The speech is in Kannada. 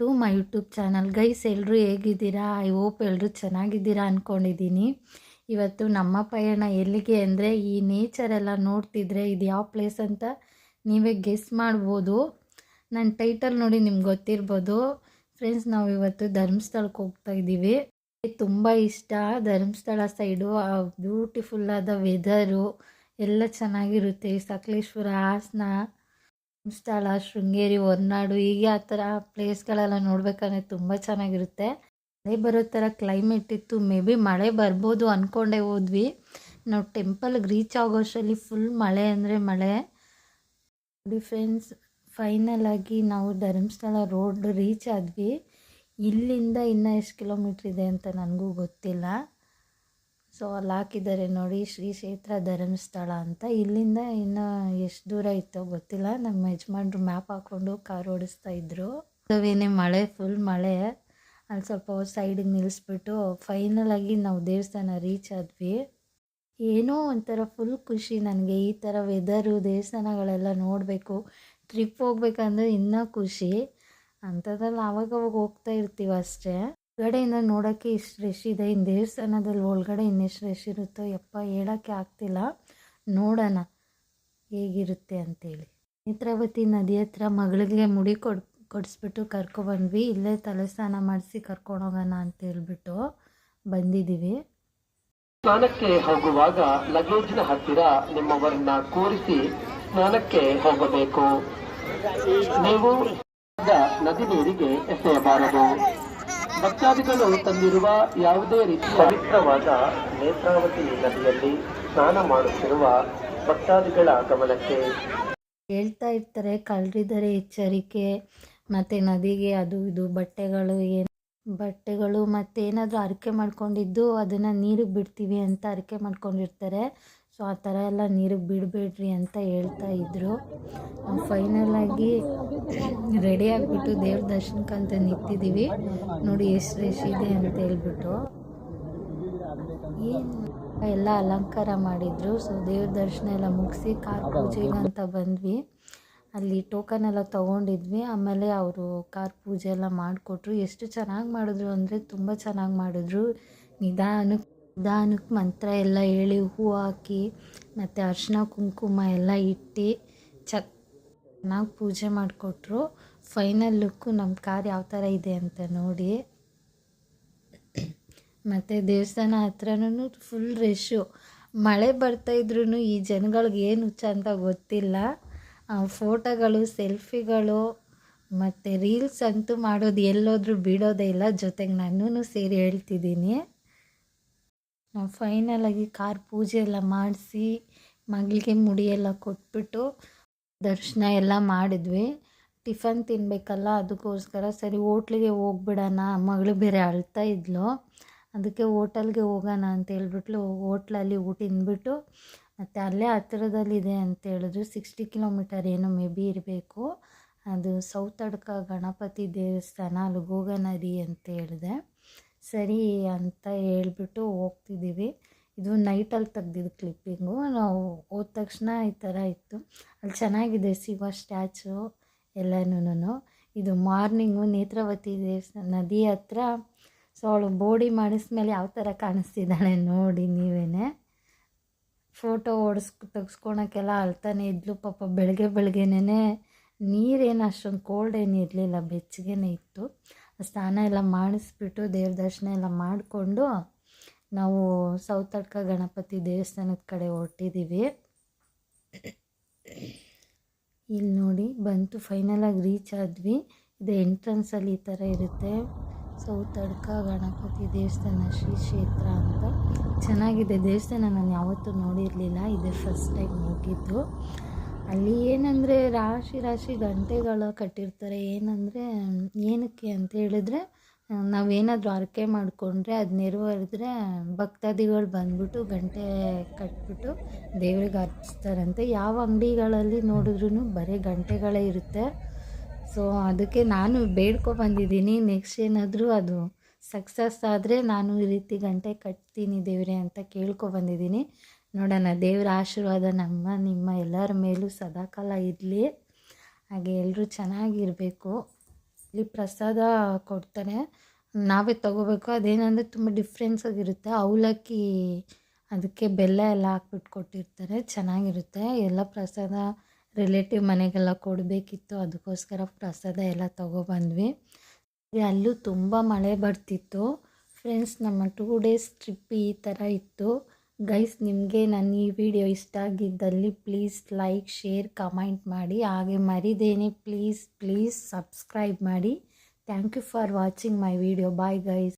To my YouTube channel, guys ಎಲ್ಲರೂ ಹೇಗಿದ್ದೀರಾ? ಐ ಹೋಪ್ ಎಲ್ಲರೂ ಚೆನ್ನಾಗಿದ್ದೀರಾ? ಅಂದ್ಕೊಂಡಿದ್ದೀನಿ ಇವತ್ತು ನಮ್ಮ ಪಯಣ ಎಲ್ಲಿಗೆ ಅಂದರೆ, ಈ ನೇಚರ್ ಎಲ್ಲ ನೋಡ್ತಿದ್ರೆ ಇದು ಯಾವ ಪ್ಲೇಸ್ ಅಂತ ನೀವೇ ಗೆಸ್ ಮಾಡ್ಬೋದು. ನನ್ನ ಟೈಟಲ್ ನೋಡಿ ನಿಮ್ಗೆ ಗೊತ್ತಿರ್ಬೋದು. ಫ್ರೆಂಡ್ಸ್ ನಾವು ಇವತ್ತು ಧರ್ಮಸ್ಥಳಕ್ಕೆ ಹೋಗ್ತಾ ಇದ್ದೀವಿ. ತುಂಬ ಇಷ್ಟ. ಧರ್ಮಸ್ಥಳ ಸೈಡು ಆ ಬ್ಯೂಟಿಫುಲ್ಲಾದ ವೆದರು ಎಲ್ಲ ಚೆನ್ನಾಗಿರುತ್ತೆ. ಸಕಲೇಶ್ವರ ಹಾಸನ. ಸ್ಥಳ, ಶೃಂಗೇರಿ ಹೊರನಾಡು ಹೀಗೆ ಆ ಥರ ಪ್ಲೇಸ್ಗಳೆಲ್ಲ ನೋಡ್ಬೇಕಂದ್ರೆ ತುಂಬ ಚೆನ್ನಾಗಿರುತ್ತೆ. ಮಳೆ ಬರೋ ಥರ ಕ್ಲೈಮೇಟ್ ಇತ್ತು, ಮೇ ಬಿ ಮಳೆ ಬರ್ಬೋದು ಅಂದ್ಕೊಂಡೇ ಹೋದ್ವಿ. ನಾವು ಟೆಂಪಲ್ಗೆ ರೀಚ್ ಆಗೋಷ್ಟರಲ್ಲಿ ಫುಲ್ ಮಳೆ ಅಂದರೆ ಮಳೆ. ನೋಡಿ ಫ್ರೆಂಡ್ಸ್ ಫೈನಲ್ ಆಗಿ ನಾವು ಧರ್ಮಸ್ಥಳ ರೋಡ್ ರೀಚ್ ಆದ್ವಿ. ಇಲ್ಲಿಂದ ಇನ್ನೂ ಎಷ್ಟು ಕಿಲೋಮೀಟ್ರ್ ಇದೆ ಅಂತ ನನಗೂ ಗೊತ್ತಿಲ್ಲ. ಸೊ ಅಲ್ಲಿ ಹಾಕಿದ್ದಾರೆ ನೋಡಿ ಶ್ರೀ ಕ್ಷೇತ್ರ ಧರ್ಮಸ್ಥಳ ಅಂತ. ಇಲ್ಲಿಂದ ಇನ್ನು ಎಷ್ಟು ದೂರ ಇತ್ತೋ ಗೊತ್ತಿಲ್ಲ. ನಮ್ಮ ಯಜಮಾನ್ರು ಮ್ಯಾಪ್ ಹಾಕ್ಕೊಂಡು ಕಾರ್ ಓಡಿಸ್ತಾ ಇದ್ರು. ಅದೇನೇ ಮಳೆ ಫುಲ್ ಮಳೆ. ಅಲ್ಲಿ ಸ್ವಲ್ಪ ಸೈಡಿಗೆ ನಿಲ್ಲಿಸ್ಬಿಟ್ಟು ಫೈನಲ್ ಆಗಿ ನಾವು ದೇವಸ್ಥಾನ ರೀಚ್ ಆದ್ವಿ. ಏನೋ ಒಂಥರ ಫುಲ್ ಖುಷಿ ನನಗೆ. ಈ ಥರ ವೆದರು ದೇವಸ್ಥಾನಗಳೆಲ್ಲ ನೋಡಬೇಕು ಟ್ರಿಪ್ ಹೋಗ್ಬೇಕಂದ್ರೆ ಇನ್ನೂ ಖುಷಿ. ಅಂಥದ್ರಲ್ಲಿ ಆವಾಗವಾಗ ಹೋಗ್ತಾ ಇರ್ತೀವಿ ಅಷ್ಟೇ. ಹೊರಗಡೆಯಿಂದ ನೋಡೋಕ್ಕೆ ಇಷ್ಟು ರಶ್ ಇದೆ. ಇನ್ನು ದೇವಸ್ಥಾನದಲ್ಲಿ ಒಳಗಡೆ ಇನ್ನೆಷ್ಟು ರಶ್ ಇರುತ್ತೋ ಯಪ್ಪ ಹೇಳೋಕ್ಕೆ ಆಗ್ತಿಲ್ಲ. ನೋಡೋಣ ಹೇಗಿರುತ್ತೆ ಅಂತೇಳಿ. ನೇತ್ರಾವತಿ ನದಿ ಹತ್ರ ಮಗಳಿಗೆ ಮುಡಿ ಕೊಡ್, ಕೊಡಿಸ್ಬಿಟ್ಟು ಕರ್ಕೊಬಂದ್ವಿ ಇಲ್ಲೇ ತಲೆ ಸ್ನಾನ ಮಾಡಿಸಿ ಕರ್ಕೊಂಡೋಗೋಣ ಅಂತ ಹೇಳ್ಬಿಟ್ಟು ಬಂದಿದ್ದೀವಿ ಸ್ನಾನಕ್ಕೆ ಹೋಗುವಾಗ ಲಗೇಜ್ನ ಹತ್ತಿರ ನಿಮ್ಮವರನ್ನ ಕೂರಿಸಿ ಸ್ನಾನಕ್ಕೆ ಹೋಗಬೇಕು. ನೀವು ನದಿ ನೀರಿಗೆ ಎಸೆಯಬಾರದು. ಭಕ್ತಾದಿಗಳು ತಂದಿರುವ ಯಾವುದೇ ರೀತಿ ಪವಿತ್ರವಾದ ನೇತ್ರಾವತಿ ನದಿಯಲ್ಲಿ ಸ್ನಾನ ಮಾಡುತ್ತಿರುವ ಭಕ್ತಾದಿಗಳ ಗಮನಕ್ಕೆ. ಹೇಳ್ತಾ ಇರ್ತಾರೆ ಕಳ್ಳರಿದ್ದಾರೆ ಎಚ್ಚರಿಕೆ ಮತ್ತೆ ನದಿಗೆ ಅದು ಇದು ಬಟ್ಟೆಗಳು ಏನು ಬಟ್ಟೆಗಳು ಮತ್ತು ಏನಾದರೂ ಹರಕೆ ಮಾಡ್ಕೊಂಡಿದ್ದು ಅದನ್ನು ನೀರಿಗೆ ಬಿಡ್ತೀವಿ ಅಂತ ಹರಕೆ ಮಾಡ್ಕೊಂಡಿರ್ತಾರೆ. ಸೊ ಆ ಥರ ಎಲ್ಲ ನೀರಿಗೆ ಬಿಡಬೇಡ್ರಿ ಅಂತ ಹೇಳ್ತಾ ಇದ್ದರು ಫೈನಲಾಗಿ ರೆಡಿ ಆಗಿಬಿಟ್ಟು ದೇವ್ರ ದರ್ಶನಕ್ಕಂತ ನಿಂತಿದ್ದೀವಿ. ನೋಡಿ ಎಷ್ಟು ರಶ್ ಇದೆ ಅಂತ ಹೇಳ್ಬಿಟ್ಟು. ಏನು ಎಲ್ಲ ಅಲಂಕಾರ ಮಾಡಿದರು. ಸೊ ದೇವ್ರ ದರ್ಶನ ಎಲ್ಲ ಮುಗಿಸಿ ಕಾರ್ ಪೂಜೆಗೆ ಅಂತ ಬಂದ್ವಿ. ಅಲ್ಲಿ ಟೋಕನ್ ಎಲ್ಲ ತೊಗೊಂಡಿದ್ವಿ. ಆಮೇಲೆ ಅವರು ಕಾರ್ ಪೂಜೆ ಎಲ್ಲ ಮಾಡಿಕೊಟ್ರು. ಎಷ್ಟು ಚೆನ್ನಾಗಿ ಮಾಡಿದ್ರು ಅಂದರೆ ತುಂಬ ಚೆನ್ನಾಗಿ ಮಾಡಿದ್ರು. ನಿಧಾನಕ್ಕೆ ನಿಧಾನಕ್ಕೆ ಮಂತ್ರ ಎಲ್ಲ ಹೇಳಿ ಹೂ ಹಾಕಿ, ಮತ್ತು ಅರಿಶಿನ ಕುಂಕುಮ ಎಲ್ಲ ಇಟ್ಟು ಚೆನ್ನಾಗಿ ಪೂಜೆ ಮಾಡಿಕೊಟ್ರು. ಫೈನಲ್ ಲುಕ್ಕು ನಮ್ಮ ಕಾರ್ ಯಾವ ಥರ ಇದೆ ಅಂತ ನೋಡಿ. ಮತ್ತು ದೇವಸ್ಥಾನ ಹತ್ರನೂ ಫುಲ್ ರಶ್ಶು ಮಳೆ ಬರ್ತಾಯಿದ್ರು ಈ ಜನಗಳಿಗೆ ಏನು ಹುಚ್ಚ ಅಂತ ಗೊತ್ತಿಲ್ಲ. ಫೋಟೋಗಳು, ಸೆಲ್ಫಿಗಳು ಮತ್ತು ರೀಲ್ಸ್ ಅಂತೂ ಮಾಡೋದು ಎಲ್ಲೋದ್ರೂ ಬಿಡೋದೇ ಇಲ್ಲ. ಜೊತೆಗೆ ನನ್ನೂ ಸೇರಿ ಹೇಳ್ತಿದ್ದೀನಿ. ನಾವು ಫೈನಲಾಗಿ ಕಾರ್ ಪೂಜೆ ಎಲ್ಲ ಮಾಡಿಸಿ, ಮಗಳಿಗೆ ಮುಡಿಯೆಲ್ಲ ಕೊಟ್ಬಿಟ್ಟು ದರ್ಶನ ಎಲ್ಲ ಮಾಡಿದ್ವಿ. ಟಿಫನ್ ತಿನ್ನಬೇಕಲ್ಲ ಅದಕ್ಕೋಸ್ಕರ ಸರಿ ಹೋಟ್ಲಿಗೆ ಹೋಗ್ಬಿಡೋಣ, ಮಗಳು ಬೇರೆ ಅಳ್ತಾ ಇದ್ಲು. ಅದಕ್ಕೆ ಹೋಟೆಲ್ಗೆ ಹೋಗೋಣ ಅಂತ ಹೇಳ್ಬಿಟ್ಲು. ಹೋಟ್ಲಲ್ಲಿ ಊಟ ತಿಂದ್ಬಿಟ್ಟು ಮತ್ತು ಅಲ್ಲೇ ಹತ್ತಿರದಲ್ಲಿದೆ ಅಂತ ಹೇಳಿದ್ರು. ಸಿಕ್ಸ್ಟಿ ಕಿಲೋಮೀಟರ್ ಏನೋ ಮೇ ಬಿ ಇರಬೇಕು. ಅದು ಸೌತಡ್ಕ ಗಣಪತಿ ದೇವಸ್ಥಾನ ಅಲ್ಲಿ ಹೋಗೋಣ ರೀ ಅಂತ ಹೇಳಿದೆ. ಸರಿ ಅಂತ ಹೇಳ್ಬಿಟ್ಟು ಹೋಗ್ತಿದ್ದೀವಿ. ಇದು ನೈಟಲ್ಲಿ ತೆಗ್ದಿದ್ದು ಕ್ಲಿಪ್ಪಿಂಗು ನಾವು ಹೋದ ತಕ್ಷಣ ಈ ಥರ ಇತ್ತು. ಅಲ್ಲಿ ಚೆನ್ನಾಗಿದೆ ಶಿವ ಸ್ಟ್ಯಾಚು ಎಲ್ಲನೂ ಇದು ಮಾರ್ನಿಂಗು ನೇತ್ರಾವತಿ ದೇವಸ್ಥಾನ, ನದಿ ಹತ್ರ, ಸೊ ಅವಳು ಬೋಡಿ ಮಾಡಿಸ್ಮೇಲೆ ಯಾವ ಥರ ಕಾಣಿಸ್ತಿದ್ದಾಳೆ ನೋಡಿ ನೀವೇ ಫೋಟೋ ಓಡಿಸ್ ತೆಗ್ಸ್ಕೊಳಕ್ಕೆಲ್ಲ ಅಳ್ತಾನೆ ಇದ್ಲು. ಪಾಪ ಬೆಳಗ್ಗೆ ಬೆಳಗ್ಗೆನೇ ನೀರೇನು ಅಷ್ಟೊಂದು ಕೋಲ್ಡ್ ಏನು ಇರಲಿಲ್ಲ, ಬೆಚ್ಚಗೆನೇ ಇತ್ತು. ಸ್ನಾನ ಎಲ್ಲ ಮಾಡಿಸ್ಬಿಟ್ಟು, ದೇವ್ರ ದರ್ಶನ ಎಲ್ಲ ಮಾಡಿಕೊಂಡು ನಾವು ಸೌತಡ್ಕ ಗಣಪತಿ ದೇವಸ್ಥಾನದ ಕಡೆ ಹೊರಟಿದ್ದೀವಿ ಇಲ್ಲಿ ನೋಡಿ, ಬಂತು ಫೈನಲಾಗಿ ರೀಚ್ ಆದ್ವಿ. ಇದು ಎಂಟ್ರೆನ್ಸಲ್ಲಿ ಈ ಥರ ಇರುತ್ತೆ. ಸೌತಡ್ಕ ಗಣಪತಿ ದೇವಸ್ಥಾನ ಶ್ರೀ ಕ್ಷೇತ್ರ ಅಂತ. ಚೆನ್ನಾಗಿದೆ ದೇವಸ್ಥಾನ ನಾನು ಯಾವತ್ತೂ ನೋಡಿರಲಿಲ್ಲ. ಇದೇ ಫಸ್ಟ್ ಟೈಮ್ ಹೋಗಿದ್ದು. ಅಲ್ಲಿ ಏನಂದರೆ ರಾಶಿ ರಾಶಿ ಗಂಟೆಗಳು ಕಟ್ಟಿರ್ತಾರೆ. ಏನಂದರೆ, ಏನಕ್ಕೆ ಅಂತ ಹೇಳಿದ್ರೆ, ನಾವೇನಾದರೂ ಹರಕೆ ಮಾಡಿಕೊಂಡ್ರೆ ಅದು ನೆರವೇರಿದ್ರೆ ಭಕ್ತಾದಿಗಳು ಬಂದ್ಬಿಟ್ಟು ಗಂಟೆ ಕಟ್ಬಿಟ್ಟು ದೇವ್ರಿಗೆ ಅರ್ಪಿಸ್ತಾರಂತೆ. ಯಾವ ಅಂಗಡಿಗಳಲ್ಲಿ ನೋಡಿದ್ರೂ ಬರೀ ಗಂಟೆಗಳೇ ಇರುತ್ತೆ. ಸೊ ಅದಕ್ಕೆ ನಾನು ಬೇಡ್ಕೊ ಬಂದಿದ್ದೀನಿ. ನೆಕ್ಸ್ಟ್ ಏನಾದರೂ ಅದು ಸಕ್ಸಸ್ ಆದರೆ ನಾನು ಈ ರೀತಿ ಗಂಟೆ ಕಟ್ತೀನಿ ದೇವರೇ ಅಂತ ಕೇಳ್ಕೊ ಬಂದಿದ್ದೀನಿ. ನೋಡೋಣ, ದೇವರ ಆಶೀರ್ವಾದ ನಮ್ಮ, ನಿಮ್ಮ ಎಲ್ಲರ ಮೇಲೂ ಸದಾಕಾಲ ಇರಲಿ. ಹಾಗೆ ಎಲ್ಲರೂ ಚೆನ್ನಾಗಿರಬೇಕು. ಇಲ್ಲಿ ಪ್ರಸಾದ ಕೊಡ್ತಾರೆ. ನಾವೇ ತಗೋಬೇಕು. ಅದೇನಂದರೆ ತುಂಬ ಡಿಫ್ರೆನ್ಸ್ ಆಗಿರುತ್ತೆ ಅವಲಕ್ಕಿ, ಅದಕ್ಕೆ ಬೆಲ್ಲ ಎಲ್ಲ ಹಾಕ್ಬಿಟ್ಟು ಕೊಟ್ಟಿರ್ತಾರೆ. ಚೆನ್ನಾಗಿರುತ್ತೆ. ಎಲ್ಲ ಪ್ರಸಾದ ರಿಲೇಟಿವ್ ಮನೆಗೆಲ್ಲ ಕೊಡಬೇಕಿತ್ತು. ಅದಕ್ಕೋಸ್ಕರ ಪ್ರಸಾದ ಎಲ್ಲ ತಗೊಬಂದ್ವಿ ಅಲ್ಲೂ ತುಂಬ ಮಳೆ ಬರ್ತಿತ್ತು. ಫ್ರೆಂಡ್ಸ್ ನಮ್ಮ ಟೂ ಡೇಸ್ ಟ್ರಿಪ್ ಈ ಥರ ಇತ್ತು. ಗೈಸ್ ನಿಮಗೆ ನನ್ನ ಈ ವಿಡಿಯೋ ಇಷ್ಟ ಆಗಿದ್ದಲ್ಲಿ ಪ್ಲೀಸ್ ಲೈಕ್ ಶೇರ್ ಕಮೆಂಟ್ ಮಾಡಿ. ಹಾಗೆ ಮರಿದೇನೆ ಪ್ಲೀಸ್ ಪ್ಲೀಸ್ ಸಬ್ಸ್ಕ್ರೈಬ್ ಮಾಡಿ. Thank you for watching my video bye guys